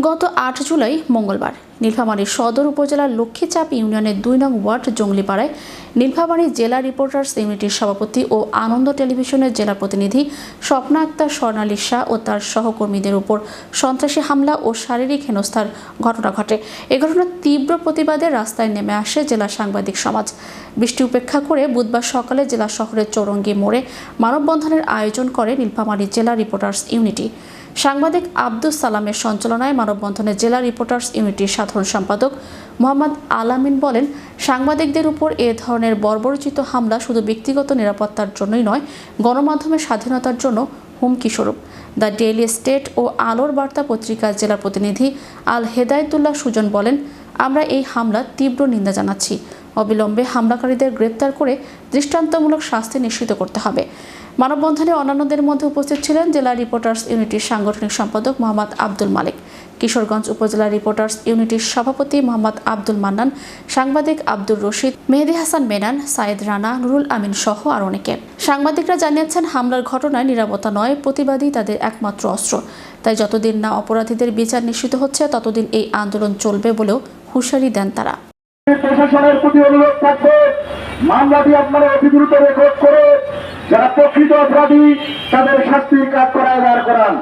গত আট জুলাই মঙ্গলবার। নীলফামারী সদর উপজেলার লক্ষ্মীচাপ ইউনিয়নের দুই নং ওয়ার্ড জঙ্গলিপাড়ায় নীলফামারী জেলা রিপোর্টার্স ইউনিটির সভাপতি ও আনন্দ টেলিভিশনের জেলা প্রতিনিধি স্বপ্না আক্তার স্বর্ণালী শাহ ও তার সহকর্মীদের উপর সন্ত্রাসী হামলা ও শারীরিক হেনস্থার ঘটনা ঘটে। এ ঘটনার তীব্র প্রতিবাদে রাস্তায় নেমে আসে জেলা সাংবাদিক সমাজ। বৃষ্টি উপেক্ষা করে বুধবার সকালে জেলা শহরের চৌরঙ্গি মোড়ে মানববন্ধনের আয়োজন করে নীলফামারী জেলা রিপোর্টার্স ইউনিটি। সাংবাদিক আব্দুস সালামের সঞ্চালনায় মানববন্ধনে জেলা রিপোর্টার্স ইউনিটির সাধারণ সম্পাদক মোহাম্মদ আলামিন বলেন, সাংবাদিকদের উপর এ ধরনের বর্বরচিত হামলা শুধু ব্যক্তিগত নিরাপত্তার জন্যই নয়, গণমাধ্যমের স্বাধীনতার জন্য হুমকি স্বরূপ। দ্য ডেইলি স্টেট ও আলোর বার্তা পত্রিকার জেলা প্রতিনিধি আল হেদায়তুল্লাহ সুজন বলেন, আমরা এই হামলার তীব্র নিন্দা জানাচ্ছি। অবিলম্বে হামলাকারীদের গ্রেপ্তার করে দৃষ্টান্তমূলক শাস্তি নিশ্চিত করতে হবে। মানববন্ধনে অন্যান্যদের মধ্যে উপস্থিত ছিলেন জেলা রিপোর্টার্স ইউনিটির সাংগঠনিক সম্পাদক মোহাম্মদ আব্দুল মালিক। কিশোরগঞ্জ উপজেলা রিপোর্টার্স ইউনিটির সভাপতি মোহাম্মদ আব্দুল মান্নান, সাংবাদিক আব্দুর রশিদ, মেহেদি হাসান মেনান, সায়েদ রানা, নুরুল আমিন সহ আর অনেকে। সাংবাদিকরা জানিয়েছেন, হামলার ঘটনায় নিরাপত্তা নয়, প্রতিবাদী তাদের একমাত্র অস্ত্র। তাই যতদিন না অপরাধীদের বিচার নিশ্চিত হচ্ছে, ততদিন এই আন্দোলন চলবে বলেও হুঁশিয়ারি দেন তারা। প্রশাসনের প্রতি অনুরোধ থাকবে, মামলাটি আপনারা অতি দ্রুত রেকর্ড করে যারা প্রকৃত অপরাধী, তাদের শাস্তির কাজ করায় দাঁড় করান।